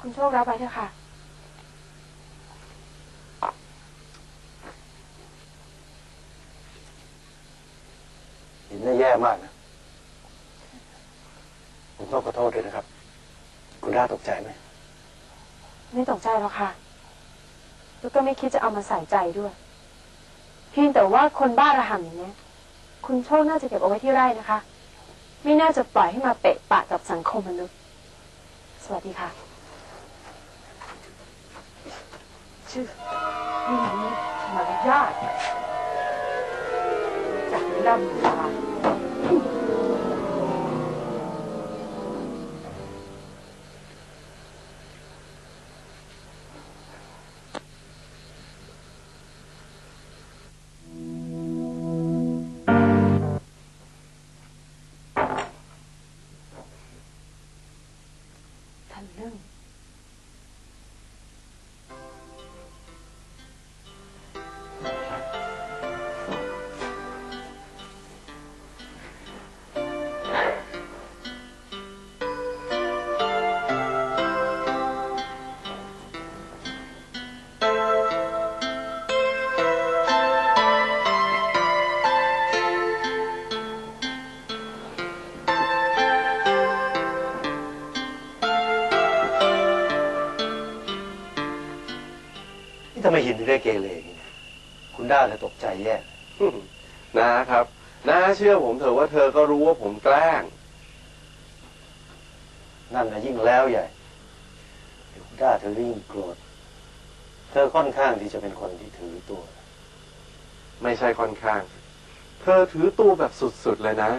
คุณโชครับไปเถอะค่ะ หินน่าแย่มากนะ ผมต้องขอโทษด้วยนะครับ คุณด้าตกใจไหม ไม่ตกใจหรอกค่ะแล้วก็ไม่คิดจะเอามาใส่ใจด้วย เพียงแต่ว่าคนบ้าระห่ำอย่างนี้ยคุณโชคน่าจะเก็บเอาไว้ที่ไร่นะคะ ไม่น่าจะปล่อยให้มาเปะปะกับสังคมมนุษย์ สวัสดีค่ะ ชื่อนี่นี่มารยาทจากดำตาทันเรื่อง ไม่หินได้เกเรอย่างนี้คุณด้าเลยตกใจแย่นะครับน้าเชื่อผมเถอะว่าเธอก็รู้ว่าผมแกล้ง นั่นนะยิ่งแล้วใหญ่เดี๋ยวคุณด้าเธอก็ยิ่งโกรธเธอค่อนข้างที่จะเป็นคนที่ถือตัว ไม่ใช่ค่อนข้าง เธอถือตัวแบบสุดๆเลยนะ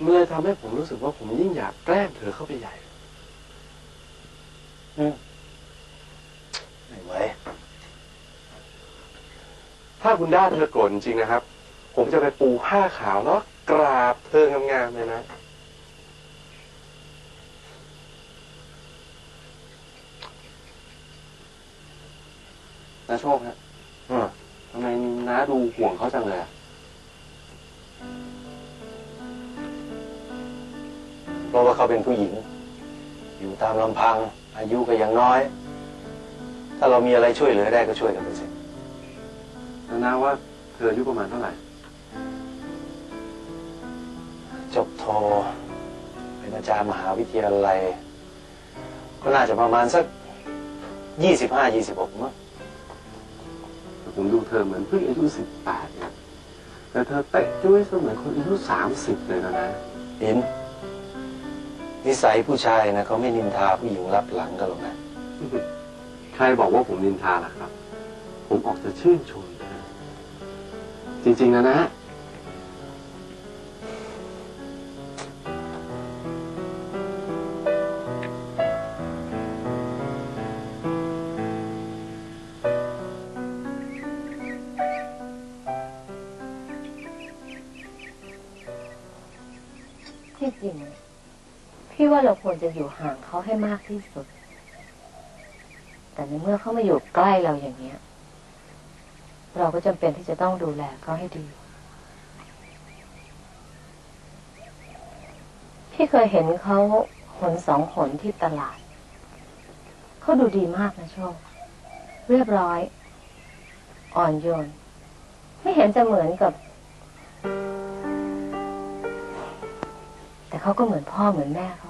เมันเลยทำให้ผมรู้สึกว่าผมยิ่งอยากแกล้งเธอเข้าไปใหญ่ อืมไม่ไหว ถ้า คุณด้าเธอโกรธจริงๆนะครับ ผมจะไปปูผ้าขาวแล้วกราบเธองามๆเลยนะนาโชคฮะอืมทำไมน้าดูห่วงเขาจังเลยอะเพราะว่าเขาเป็นผู้หญิง อยู่ตามลำพัง อายุก็ยังน้อย ถ้าเรามีอะไรช่วยเหลือได้ก็ช่วยกันไปสิ แล้วน้าว่าเธออายุประมาณเท่าไหร่ จบโท เป็นอาจารย์มหาวิทยาลัย ก็น่าจะประมาณสักยี่สิบห้ายี่สิบหกมั้งผมดูเธอเหมือนเพิ่งอายุสิบแปดเนี่ยแต่เธอเตะจุ้ยเสมือนคนอายุสามสิบเลยนะนะเห็นนิสัยผู้ชายนะเขาไม่นินทาผู้หญิงรับหลังกันหรอกนะ ใครบอกว่าผมนินทาล่ะครับ ผมออกจะชื่นชมนะ จริง ๆ นะนะ ที่จริง พี่ว่าเราควรจะอยู่ห่างเขาให้มากที่สุด แต่ในเมื่อเขามาอยู่ใกล้เราอย่างเนี้ย เราก็จำเป็นที่จะต้องดูแลเขาให้ดี พี่เคยเห็นเขาหนสองหนที่ตลาด เขาดูดีมากนะโชค เรียบร้อย อ่อนโยน ไม่เห็นจะเหมือนกับ แต่เขาก็เหมือนพ่อเหมือนแม่เขา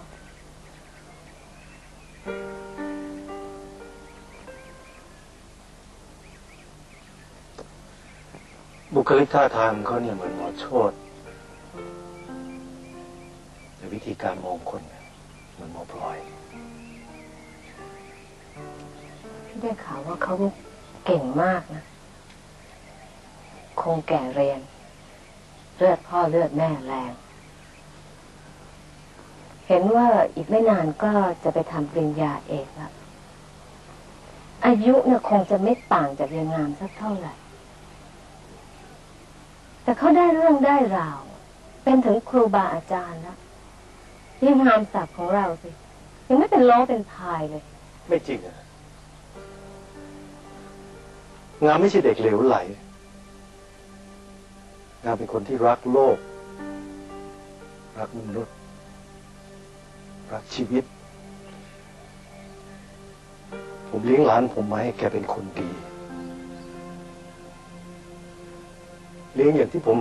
บุคลิกท่าทางเขาเนี่ยเหมือนหมอโชดแต่วิธีการมองคนเนี่ยเหมือนหมอพลอยพี่ได้ข่าวว่าเขาเก่งมากนะ คงแก่เรียน เลือดพ่อเลือดแม่แรง เห็นว่าอีกไม่นานก็จะไปทำปริญญาเอกแล้วอายุเนี่ยคงจะไม่ต่างจากเรียนงามสักเท่าไหร่ แต่เขาได้เรื่องได้ราว เป็นถึงครูบาอาจารย์แล้วเรียนงามศักดิ์ของเราสิ ยังไม่เป็นโลเป็นพายเลย ไม่จริงอะงามไม่ใช่เด็กเหลวไหล งามเป็นคนที่รักโลก รักมนุษย์ รักชีวิต ผมเลี้ยงหลานผมมาให้แกเป็นคนดี เลี้ยงอย่างที่ผม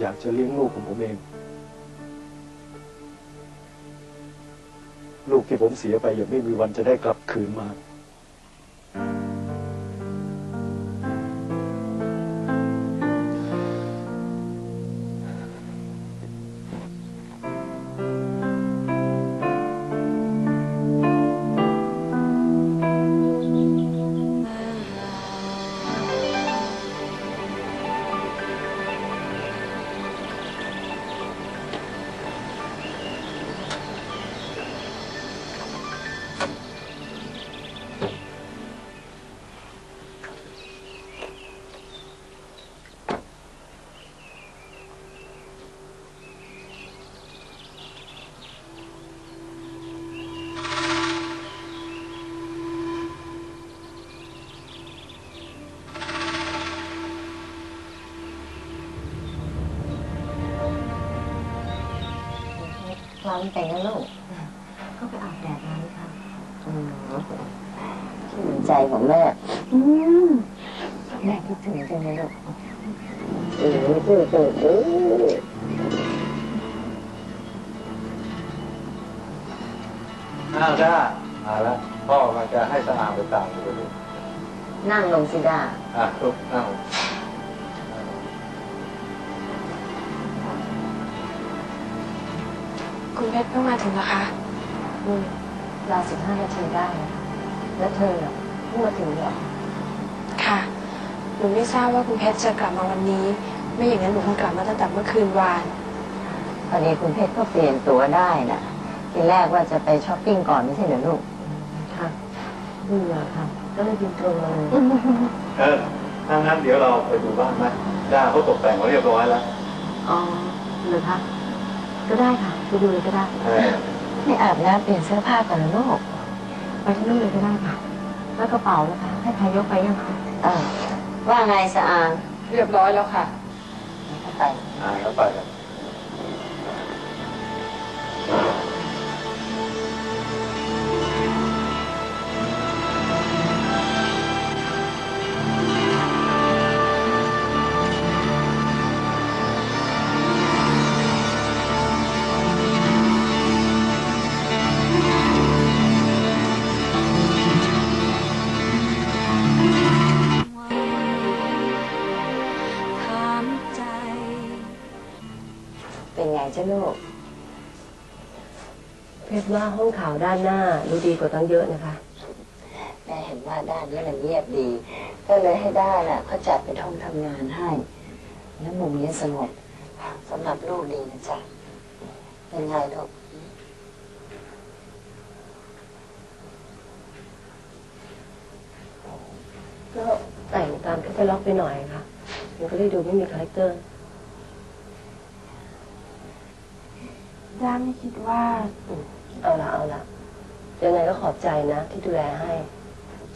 อยากจะเลี้ยงลูกของผมเอง ลูกที่ผมเสียไปอย่างไม่มีวันจะได้กลับคืนมา อนแต่งนะลูกเข้าไปอาบแดดมาไหมคะอืมชื่นใจของแม่ อืมแม่คิดถึงจังเลยลูกเออเออเออเอออ้าวจ้ามาแล้วพ่อมาจะให้สะอาดไปตามดูดินั่งลงสิดาอะลุกนั่ง คุณเพชรเพิ่งมาถึงเหรอคะอืมราวสิบห้านาทีได้นะแล้วเธอน่ะเพิ่งมาถึงเหรอค่ะหนูไม่ทราบว่าคุณเพชรจะกลับมาวันนี้ ไม่อย่างนั้นหนูคงกลับมาตั้งแต่เมื่อคืนวาน พอดีคุณเพชรก็เปลี่ยนตัวได้น่ะ ทีแรกว่าจะไปช้อปปิ้งก่อนไม่ใช่เหรอลูก ค่ะเบื่อค่ะ ก็เลยบินตรงมาเลยเออถ้างั้นเดี๋ยวเราไปดูบ้านไหมจ้าเขาตกแต่งมาเรียบร้อยแล้ว อ๋อเลยคะ ก็ได้ค่ะ ไปดูเลยก็ได้เออให้อาบน้ำเปลี่ยนเสื้อผ้าก่อนนะลูกไปที่นู่นเลยก็ได้ค่ะ แล้วกระเป๋านะคะ ให้ใครยกไปยังคะเออว่าไงสะอางเรียบร้อยแล้วค่ะเข้าไปอ่าแล้วไป ข่าวด้านหน้าดูดีกว่าตั้งเยอะนะคะ แม่เห็นว่าด้านนี้มันเงียบดี ก็เลยให้ด้านน่ะเขาจัดเป็นห้องทำงานให้ แล้วมุมนี้สงบสำหรับลูกดีนะจ๊ะเป็นไงลูกก็แต่งตามแคตตาล็อกไปหน่อยค่ะมันก็เลยดูไม่มีคาแรคเตอร์ ด้าไม่คิดว่า เอาละเอาละยังไงก็ขอบใจนะ ที่ดูแลให้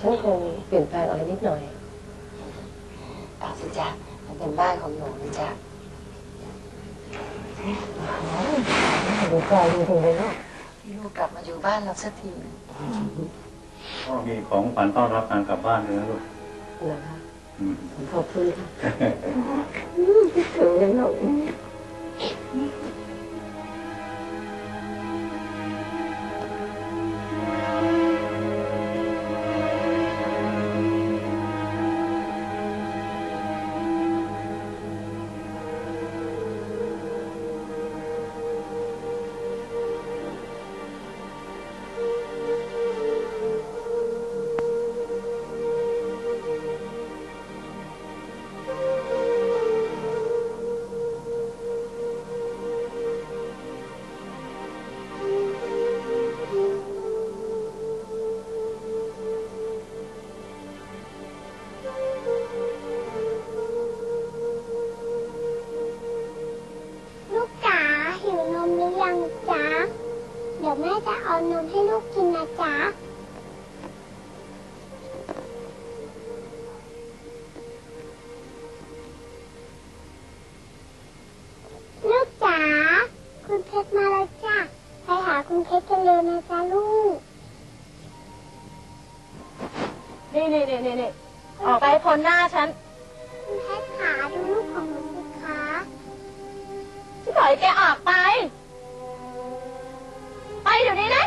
ฉันคงเปลี่ยนแปลงอะไรนิดหน่อยเอาสิจ๊ะมันเป็นบ้านของหนูนะจ๊ะดีใจจริงๆเลยลูกที่ลูกกลับมาอยู่บ้านเราสักทีนะพ่อมีของขวัญต้อนรับการกลับบ้านเลยนะลูกเหรอคะอืมขอบคุณค่ะคิดถึงเลยลูกลูก อกให้แกออกไป ไปเดี๋ยวนี้นะ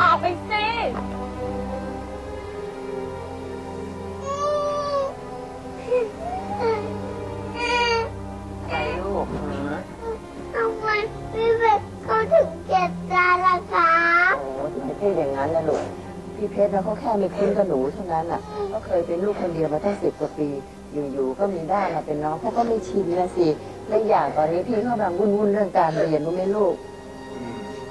ออกไปสิไปลูกทำไมพี่เพชรเขาถึงเจ็บตาล่ะคะโอ้ไม่ใช่อย่างนั้นนะลูกพี่เพชรนะเขาแค่ไม่คุ้นกับหนูเท่านั้นอะเขาเคยเป็นลูกคนเดียวมาตั้งสิบกว่าปี อยู่ๆก็มีได้มาเป็นน้องเขาก็ไม่ชินนะสิและอย่างตอนนี้พี่เขากำลังวุ่นๆเรื่องการเรียนรู้ไหมลูก